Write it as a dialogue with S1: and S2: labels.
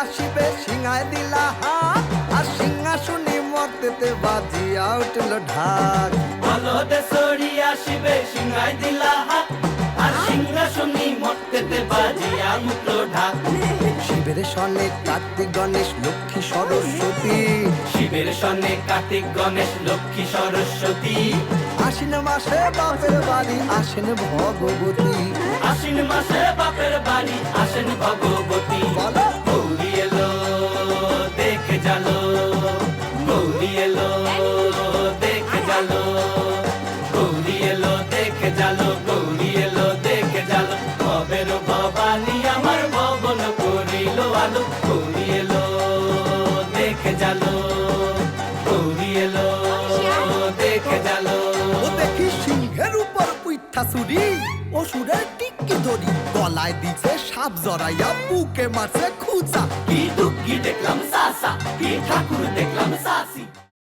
S1: আসিবে সিংহায় দিলা হাত আর সিংহাসনে মর্তেতে বাজিয়া উঠল ঢাক। বলদে সরি আসিবে সিংহায় দিলা হাত বাজিয়া উঠল ঢাক।
S2: শিবের সনে কার্তিক গণেশ লক্ষ্মী সরস্বতী।
S1: শিবের সনে কার্তিক গণেশ লক্ষ্মী সরস্বতী।
S2: আশ্বিন মাসে বাপের বাড়ি আসেন ভগবতী।
S1: আশ্বিন মাসে বাপের বাড়ি আসেন ভগবতী। জালো গৌরী এলো দেখে জালো গৌরী এলো দেখে জালো। ভবের ভবানী আমার ভবন করিল আলো গৌরী এলো দেখে জালো গৌরী এলো দেখে জালো।
S2: দেখি সিংহের উপর পুইঠা চুরি অসুরের টিকি দড়ি গলায় দিছে সাপ জড়াইয়া বুকে মারছে খুঁচা।
S1: কি দুঃখী দেখলাম সাসা কি ঠাকুর দেখলাম সা